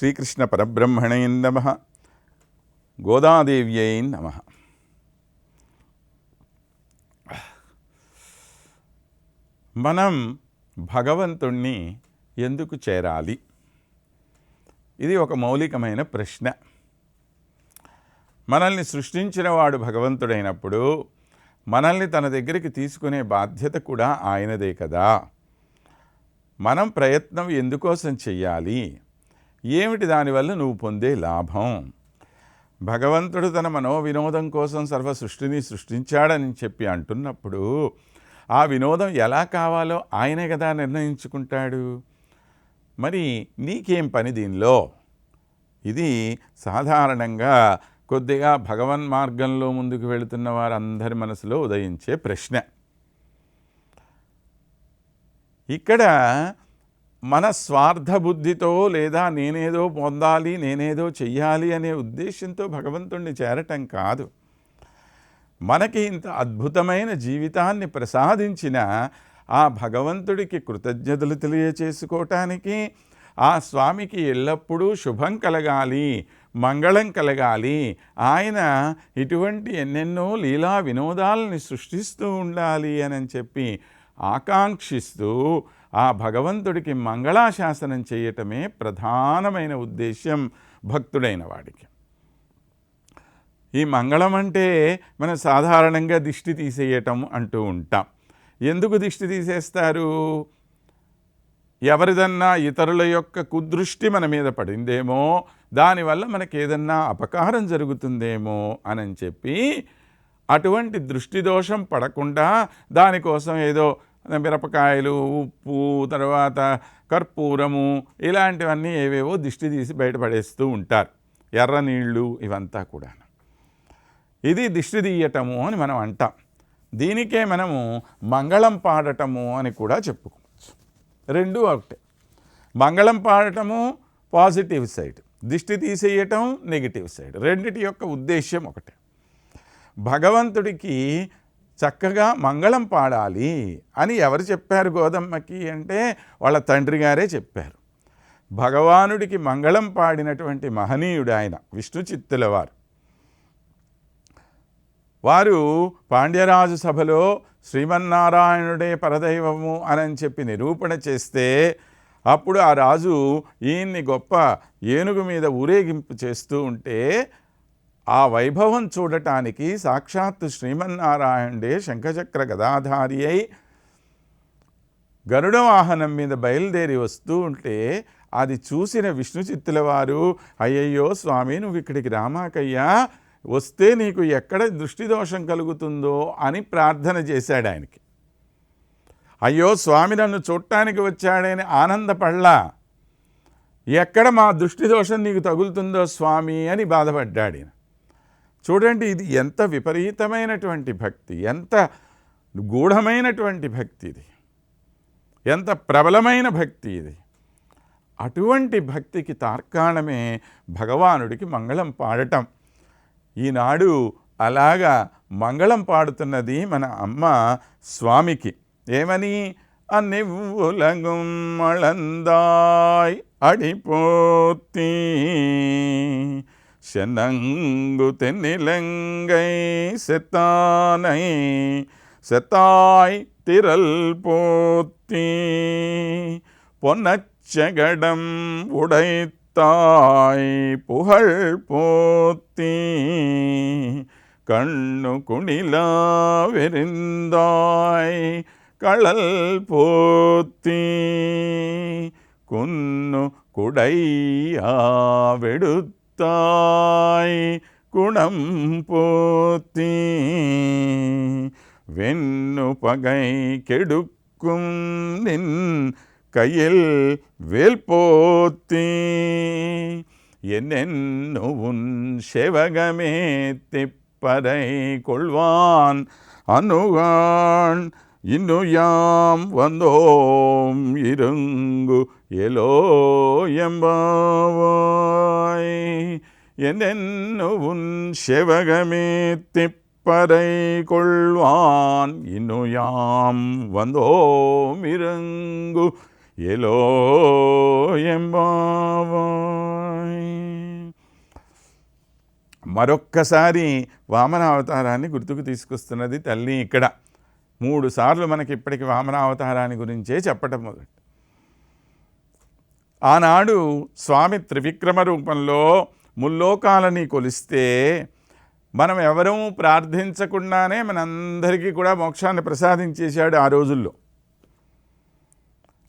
శ్రీకృష్ణ పరబ్రహ్మణే నమ గోదాదేవ్యై నమ. మనం భగవంతుణ్ణి ఎందుకు చేరాలి? ఇది ఒక మౌలికమైన ప్రశ్న. మనల్ని సృష్టించిన వాడు భగవంతుడైనప్పుడు మనల్ని తన దగ్గరికి తీసుకునే బాధ్యత కూడా ఆయనదే కదా. మనం ప్రయత్నం ఎందుకోసం చెయ్యాలి? ఏమిటి దానివల్ల నువ్వు పొందే లాభం? భగవంతుడు తన మనో వినోదం కోసం సర్వ సృష్టిని సృష్టించాడని చెప్పి అంటున్నప్పుడు ఆ వినోదం ఎలా కావాలో ఆయనే కదా నిర్ణయించుకుంటాడు. మరి నీకేం పని దీనిలో? ఇది సాధారణంగా కొద్దిగా భగవన్ మార్గంలో ముందుకు వెళుతున్న వారందరి మనసులో ఉదయించే ప్రశ్న. ఇక్కడ మన స్వార్థ బుద్ధితో లేదా నేనేదో పొందాలి నేనేదో చెయ్యాలి అనే ఉద్దేశంతో భగవంతుణ్ణి చేరటం కాదు. మనకి ఇంత అద్భుతమైన జీవితాన్ని ప్రసాదించిన ఆ భగవంతుడికి కృతజ్ఞతలు తెలియచేసుకోవటానికి ఆ స్వామికి ఎల్లప్పుడూ శుభం కలగాలి మంగళం కలగాలి. ఆయన ఇటువంటి ఎన్నెన్నో లీలా వినోదాలని సృష్టిస్తూ ఉండాలి అని చెప్పి ఆకాంక్షిస్తూ ఆ భగవంతుడికి మంగళాశాసనం చేయటమే ప్రధానమైన ఉద్దేశ్యం భక్తుడైన వాడికి. ఈ మంగళం అంటే మనం సాధారణంగా దిష్టి తీసేయటం అంటూ ఉంటాం. ఎందుకు దిష్టి తీసేస్తారు? ఎవరిదన్నా ఇతరుల యొక్క కుదృష్టి మన మీద పడిందేమో దానివల్ల మనకి ఏదన్నా అపకారం జరుగుతుందేమో అని చెప్పి అటువంటి దృష్టి దోషం పడకుండా దానికోసం ఏదో మిరపకాయలు ఉప్పు తర్వాత కర్పూరము ఇలాంటివన్నీ ఏవేవో దిష్టి తీసి బయటపడేస్తూ ఉంటారు. ఎర్ర నీళ్ళు ఇవంతా కూడా ఇది దిష్టి తీయటము అని మనం అంటాం. దీనికే మనము మంగళం పాడటము అని కూడా చెప్పుకోవచ్చు. రెండు ఒకటే. మంగళం పాడటము పాజిటివ్ సైడ్ దిష్టి తీసేయటం నెగిటివ్ సైడ్. రెండిటి యొక్క ఉద్దేశ్యం ఒకటే. భగవంతుడికి చక్కగా మంగళం పాడాలి అని ఎవరు చెప్పారు గోదమ్మకి అంటే వాళ్ళ తండ్రి గారే చెప్పారు. భగవానుడికి మంగళం పాడినటువంటి మహనీయుడు ఆయన విష్ణు చిత్తుల వారు వారు పాండ్యరాజు సభలో శ్రీమన్నారాయణుడే పరదైవము అని చెప్పి నిరూపణ చేస్తే అప్పుడు ఆ రాజు ఈయన్ని గొప్ప ఏనుగు మీద ఊరేగింపు చేస్తూ ఉంటే ఆ వైభవం చూడటానికి సాక్షాత్తు శ్రీమన్నారాయణుడే శంఖచక్ర గదాధారి అయి గరుడ వాహనం మీద బయలుదేరి వస్తూ ఉంటే అది చూసిన విష్ణు చిత్తుల వారు అయ్యయ్యో స్వామి నువ్వు ఇక్కడికి రామాకయ్యా వస్తే నీకు ఎక్కడ దృష్టి దోషం కలుగుతుందో అని ప్రార్థన చేశాడు ఆయనకి. అయ్యో స్వామి నన్ను చూడటానికి వచ్చాడని ఆనందపడలా. ఎక్కడ మా దృష్టి దోషం నీకు తగులుతుందో స్వామి అని బాధపడ్డాడు చూడండి ఇది ఎంత విపరీతమైనటువంటి భక్తి ఎంత గూఢమైనటువంటి భక్తి ఇది. ఎంత ప్రబలమైన భక్తి ఇది. అటువంటి భక్తికి తార్కాణమే భగవానుడికి మంగళం పాడటం. ఈనాడు అలాగా మంగళం పాడుతున్నది మన అమ్మ స్వామికి. ఏమని? అన్నివ్వులగుమ్మళందాయ్ అడిపోతీ சென்னங்கு தென்னிலங்கை செத்தானை செத்தாய் திரல் போத்தி பொன்னச்சகடம் உடைத்தாய் புகழ் போத்தி கண்ணு குணிலா வெறிந்தாய் களல் போத்தி குன்னு குடையா வெடுத்த தாய் குணம் போத்தி. வெண்ணு பகை கெடுக்கும் நின் கையில் வேல் போத்தி. என்னென்னு உன் செவகமே திப்பறை கொள்வான் அணுகான் இன்னு யாம் வந்தோம் இருங்கு எலோ எம்பாவாய் என்னென்னுவுன் செவகமே திப்பறை கொள்வான் இன்னு யாம் வந்தோம் இருங்கு எலோ ఎంబావాయ్ మరొక్కసారి వామనావతారాన్ని గుర్తుకు తీసుకొస్తున్నది తల్లి ఇక్కడ మూడు సార్లు మనకి ఇప్పటికి వామన అవతారాన్ని గురించే చెప్పటం మొదటి ఆనాడు స్వామి త్రివిక్రమ రూపంలో ముల్లోకాలని కొలిస్తే మనం ఎవరూ ప్రార్థించకుండానే మనందరికీ కూడా మోక్షాన్ని ప్రసాదించేశాడు ఆ రోజుల్లో.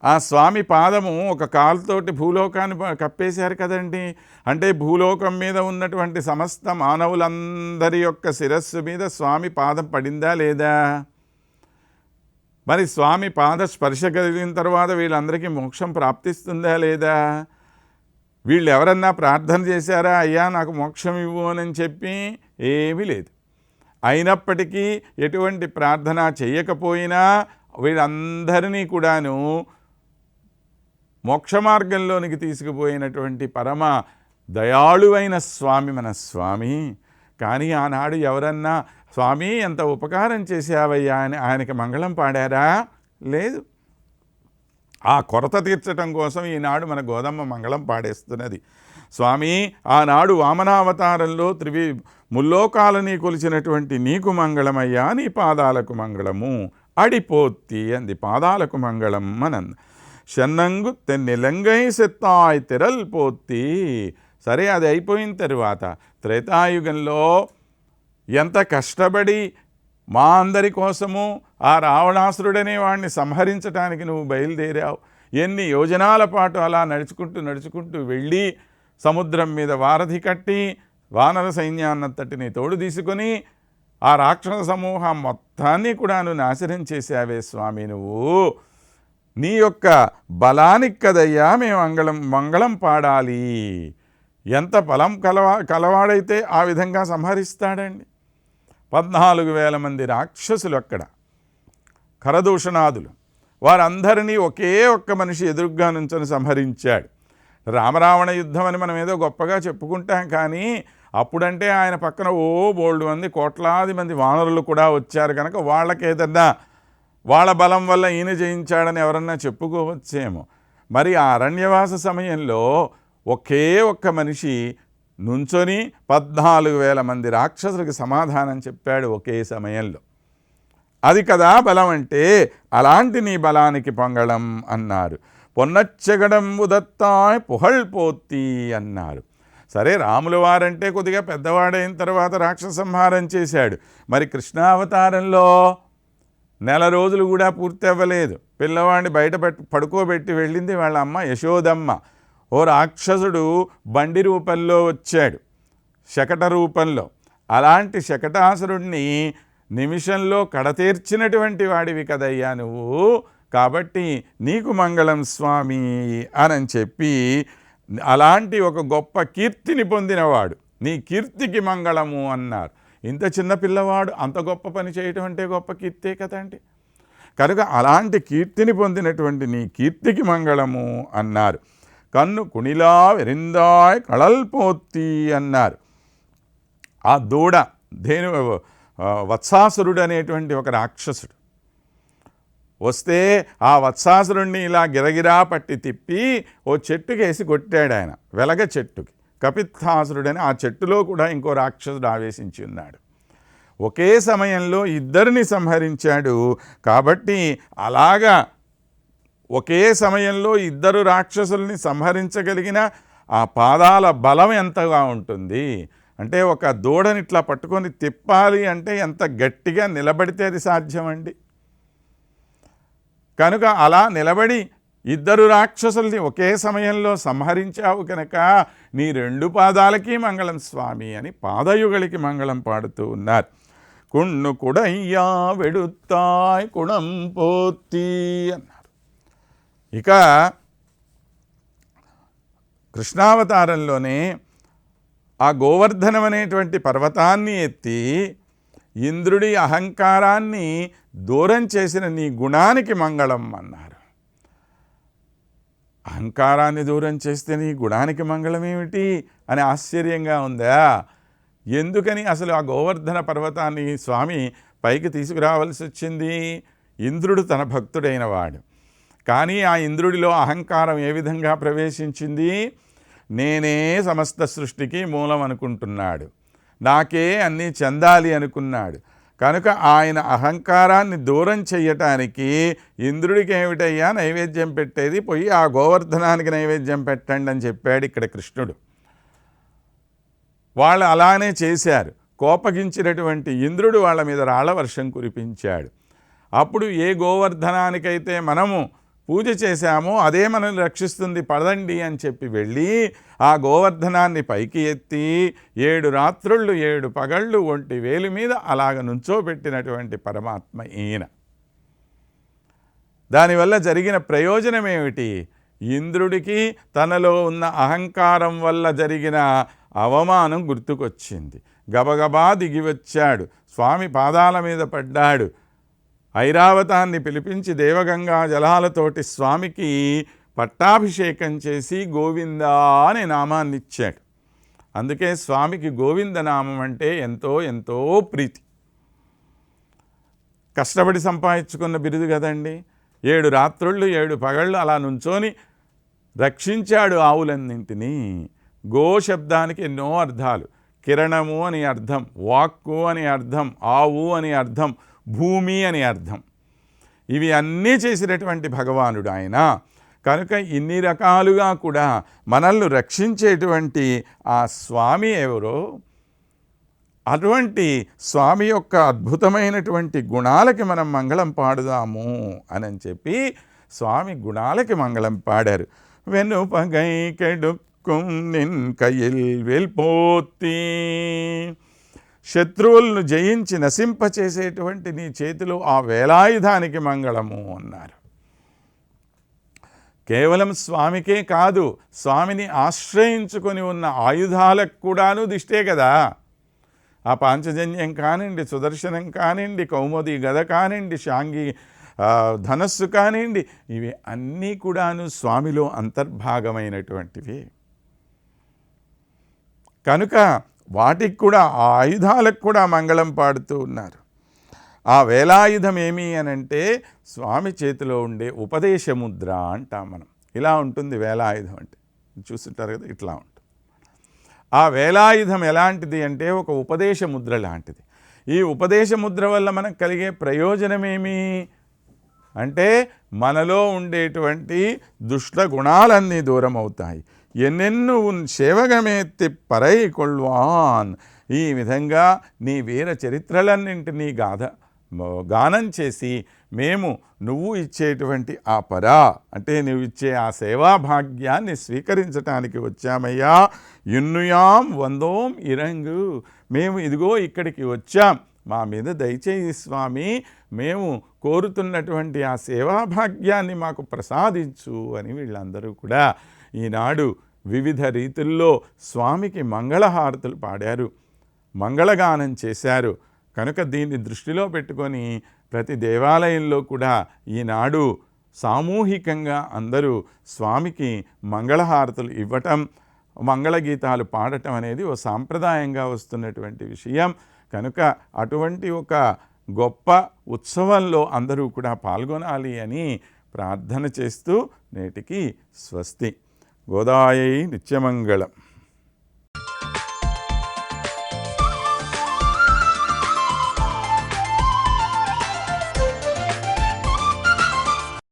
ఆ స్వామి పాదము ఒక కాలుతోటి భూలోకాన్ని కప్పేశారు కదండి. అంటే భూలోకం మీద ఉన్నటువంటి సమస్త మానవులందరి యొక్క శిరస్సు మీద స్వామి పాదం పడిందా లేదా? మరి స్వామి పాద స్పర్శ కలిగిన తర్వాత వీళ్ళందరికీ మోక్షం ప్రాప్తిస్తుందా లేదా? వీళ్ళు ఎవరన్నా ప్రార్థన చేశారా? అయ్యా నాకు మోక్షం ఇవ్వు అని చెప్పి ఏమీ లేదు. అయినప్పటికీ ఎటువంటి ప్రార్థన చేయకపోయినా వీళ్ళందరినీ కూడాను మోక్ష మార్గంలోనికి తీసుకుపోయినటువంటి పరమ దయాళువైన స్వామి మన స్వామి. కానీ ఆనాడు ఎవరన్నా స్వామి ఎంత ఉపకారం చేశావయ్యా అని ఆయనకి మంగళం పాడారా? లేదు. ఆ కొరత తీర్చటం కోసం ఈనాడు మన గోదమ్మ మంగళం పాడేస్తున్నది. స్వామి ఆనాడు వామనావతారంలో త్రివి ముల్లోకాలని కొలిచినటువంటి నీకు మంగళమయ్యా నీ పాదాలకు మంగళము. అడిపోత్తి అంది. పాదాలకు మంగళం అనంది షన్నంగు తెన్నెలంగై సెత్తాయ్ తెరల్ పోత్తి సరే అది అయిపోయిన తరువాత త్రేతాయుగంలో ఎంత కష్టపడి మా అందరి కోసము ఆ రావణాసురుడనే వాడిని సంహరించటానికి నువ్వు బయలుదేరావు. ఎన్ని యోజనాల పాటు అలా నడుచుకుంటూ నడుచుకుంటూ వెళ్ళి సముద్రం మీద వారధి కట్టి వానర సైన్యాన్నంతటిని తోడు తీసుకొని ఆ రాక్షస సమూహం మొత్తాన్ని కూడాను నాశనం చేశావే స్వామి నువ్వు. నీ యొక్క బలానికి కదయ్యా మేము మంగళం మంగళం పాడాలి. ఎంత బలం కలవా కలవాడైతే ఆ విధంగా సంహరిస్తాడండి. పద్నాలుగు వేల మంది రాక్షసులు అక్కడ. కరదూషణాదులు. వారందరినీ ఒకే ఒక్క మనిషి ఎదురుగా నుంచని సంహరించాడు. రామరావణ యుద్ధం అని మనం ఏదో గొప్పగా చెప్పుకుంటాం కానీ అప్పుడంటే ఆయన పక్కన ఓ బోల్డ్ మంది కోట్లాది మంది వానరులు కూడా వచ్చారు కనుక వాళ్ళకి ఏదన్నా వాళ్ళ బలం వల్ల ఈయన జయించాడని ఎవరన్నా చెప్పుకోవచ్చేమో. మరి ఆ అరణ్యవాస సమయంలో ఒకే ఒక్క మనిషి నుంచొని పద్నాలుగు వేల మంది రాక్షసులకు సమాధానం చెప్పాడు ఒకే సమయంలో. అది కదా బలం అంటే అలాంటి నీ బలానికి పొంగళం అన్నారు. పొన్నచ్చగడం ఉదత్తాయ్ పుహళ్ పోత్తి అన్నారు. సరే రాముల వారంటే కొద్దిగా పెద్దవాడైన తర్వాత రాక్షస సంహారం చేశాడు. మరి కృష్ణావతారంలో నెల రోజులు కూడా పూర్తి అవ్వలేదు పిల్లవాడిని బయట పడుకోబెట్టి వెళ్ళింది వాళ్ళ అమ్మ యశోదమ్మ. ఓ రాక్షసుడు బండి రూపంలో వచ్చాడు. శకట రూపంలో. అలాంటి శకటాసురుణ్ణి నిమిషంలో కడతీర్చినటువంటి వాడివి కదయ్యా నువ్వు. కాబట్టి నీకు మంగళం స్వామి అని చెప్పి అలాంటి ఒక గొప్ప కీర్తిని పొందినవాడు. నీ కీర్తికి మంగళము అన్నారు. ఇంత చిన్న పిల్లవాడు అంత గొప్ప పని చేయటం అంటే గొప్ప కీర్తే కదండి. కనుక అలాంటి కీర్తిని పొందినటువంటి నీ కీర్తికి మంగళము అన్నారు. కన్ను కుణిలా వెరిందాయ్ కళల్పోత్తి అన్నారు. ఆ దూడ దేని వత్సాసురుడు అనేటువంటి ఒక రాక్షసుడు. వస్తే ఆ వత్సాసురుణ్ణి ఇలా గిరగిరా పట్టి తిప్పి ఓ చెట్టుకేసి కొట్టాడు ఆయన వెలగ చెట్టుకి. కపిత్తాసురుడని ఆ చెట్టులో కూడా ఇంకో రాక్షసుడు ఆవేశించి ఉన్నాడు. ఒకే సమయంలో ఇద్దరిని సంహరించాడు. కాబట్టి అలాగా ఒకే సమయంలో ఇద్దరు రాక్షసుల్ని సంహరించగలిగిన ఆ పాదాల బలం ఎంతగా ఉంటుంది? అంటే ఒక దూడని ఇట్లా పట్టుకొని తిప్పాలి అంటే ఎంత గట్టిగా నిలబడితే అది సాధ్యమండి? కనుక అలా నిలబడి ఇద్దరు రాక్షసుల్ని ఒకే సమయంలో సంహరించావు కనుక నీ రెండు పాదాలకి మంగళం స్వామి అని పాదయుగలికి మంగళం పాడుతూ ఉన్నారు. కుణ్ణు కుడయ్యా వెడుతాయ్ కుణం పోతీ అన్నారు. ఇక కృష్ణావతారంలోనే ఆ గోవర్ధనం అనేటువంటి పర్వతాన్ని ఎత్తి ఇంద్రుడి అహంకారాన్ని దూరం చేసిన నీ గుణానికి మంగళం అన్నారు. అహంకారాన్ని దూరం చేస్తే నీ గుణానికి మంగళం ఏమిటి అని ఆశ్చర్యంగా ఉందా? ఎందుకని అసలు ఆ గోవర్ధన పర్వతాన్ని స్వామి పైకి తీసుకురావాల్సి వచ్చింది? ఇంద్రుడు తన భక్తుడైన వాడు. కానీ ఆ ఇంద్రుడిలో అహంకారం ఏ విధంగా ప్రవేశించింది? నేనే సమస్త సృష్టికి మూలం అనుకుంటున్నాడు. నాకే అన్నీ చెందాలి అనుకున్నాడు. కనుక ఆయన అహంకారాన్ని దూరం చెయ్యటానికి ఇంద్రుడికి ఏమిటయ్యా నైవేద్యం పెట్టేది? పోయి ఆ గోవర్ధనానికి నైవేద్యం పెట్టండి అని చెప్పాడు ఇక్కడ కృష్ణుడు. వాళ్ళు అలానే చేశారు. కోపగించినటువంటి ఇంద్రుడు వాళ్ళ మీద రాళ్ళ వర్షం కురిపించాడు. అప్పుడు ఏ గోవర్ధనానికైతే మనము పూజ చేశామో అదే మనల్ని రక్షిస్తుంది పదండి అని చెప్పి వెళ్ళి ఆ గోవర్ధనాన్ని పైకి ఎత్తి ఏడు రాత్రుళ్ళు ఏడు పగళ్ళు ఒంటి వేలు మీద అలాగ నుంచోబెట్టినటువంటి పరమాత్మ ఈయన. దానివల్ల జరిగిన ప్రయోజనం ఏమిటి? ఇంద్రుడికి తనలో ఉన్న అహంకారం వల్ల జరిగిన అవమానం గుర్తుకొచ్చింది. గబగబా దిగి వచ్చాడు. స్వామి పాదాల మీద పడ్డాడు. ఐరావతాన్ని పిలిపించి దేవగంగా జలాలతోటి స్వామికి పట్టాభిషేకం చేసి గోవిందా అనే నామాన్ని ఇచ్చాడు అందుకే స్వామికి గోవింద నామం అంటే ఎంతో ఎంతో ప్రీతి. కష్టపడి సంపాదించుకున్న బిరుదు కదండి. ఏడు రాత్రుళ్ళు ఏడు పగళ్ళు అలా నుంచొని రక్షించాడు ఆవులన్నింటినీ. గో శబ్దానికి ఎన్నో అర్థాలు. కిరణము అని అర్థం వాక్కు అని అర్థం ఆవు అని అర్థం భూమి అని అర్థం. ఇవి అన్నీ చేసినటువంటి భగవానుడు ఆయన. కనుక ఇన్ని రకాలుగా కూడా మనల్ని రక్షించేటువంటి ఆ స్వామి ఎవరో అటువంటి స్వామి యొక్క అద్భుతమైనటువంటి గుణాలకి మనం మంగళం పాడుదాము అని చెప్పి స్వామి గుణాలకి మంగళం పాడారు. వెనుపగై కెడుక్కుం నిన్ కయిల్ వెళ్ళిపోతీ శత్రువులను జయించి నశింపచేసేటువంటి నీ చేతిలో ఆ వేలాయుధానికి మంగళము అన్నారు. కేవలం స్వామికే కాదు స్వామిని ఆశ్రయించుకొని ఉన్న ఆయుధాలకు కూడాను దిష్టే కదా. ఆ పాంచజన్యం కానివ్వండి సుదర్శనం కానివ్వండి కౌముది గద కానివ్వండి శాంగి ధనస్సు కానివ్వండి ఇవి అన్నీ కూడాను స్వామిలో అంతర్భాగమైనటువంటివి. కనుక వాటికి కూడా ఆ ఆయుధాలకు కూడా మంగళం పాడుతూ ఉన్నారు. ఆ వేలాయుధం ఏమి అనంటే స్వామి చేతిలో ఉండే ఉపదేశముద్ర అంటాం మనం. ఇలా ఉంటుంది వేలాయుధం అంటే. చూస్తుంటారు కదా ఇట్లా ఉంటుంది. ఆ వేలాయుధం ఎలాంటిది అంటే ఒక ఉపదేశ ముద్ర లాంటిది. ఈ ఉపదేశ ముద్ర వల్ల మనకు కలిగే ప్రయోజనమేమి అంటే మనలో ఉండేటువంటి దుష్ట గుణాలన్నీ దూరం అవుతాయి ఎన్నెన్ను ఉన్ సేవగమేత్తి పరై కొల్వాన్. ఈ విధంగా నీ వీర చరిత్రలన్నింటినీ గాథ గానం చేసి మేము నువ్వు ఇచ్చేటువంటి ఆ పరా అంటే నువ్వు ఇచ్చే ఆ సేవా భాగ్యాన్ని స్వీకరించటానికి వచ్చామయ్యా. ఇన్నుయాం వందోం ఇరంగు. మేము ఇదిగో ఇక్కడికి వచ్చాం. మా మీద దయచేయి స్వామి. మేము కోరుతున్నటువంటి ఆ సేవాభాగ్యాన్ని మాకు ప్రసాదించు అని వీళ్ళందరూ కూడా ఈనాడు వివిధ రీతుల్లో స్వామికి మంగళహారతులు పాడారు. మంగళగానం చేశారు. కనుక దీన్ని దృష్టిలో పెట్టుకొని ప్రతి దేవాలయంలో కూడా ఈనాడు సామూహికంగా అందరూ స్వామికి మంగళహారతులు ఇవ్వటం మంగళగీతాలు పాడటం అనేది ఓ సాంప్రదాయంగా వస్తున్నటువంటి విషయం. కనుక అటువంటి ఒక గొప్ప ఉత్సవంలో అందరూ కూడా పాల్గొనాలి అని ప్రార్థన చేస్తూ నేటికి స్వస్తి. கோதாயை நிச்சயமங்கலம்.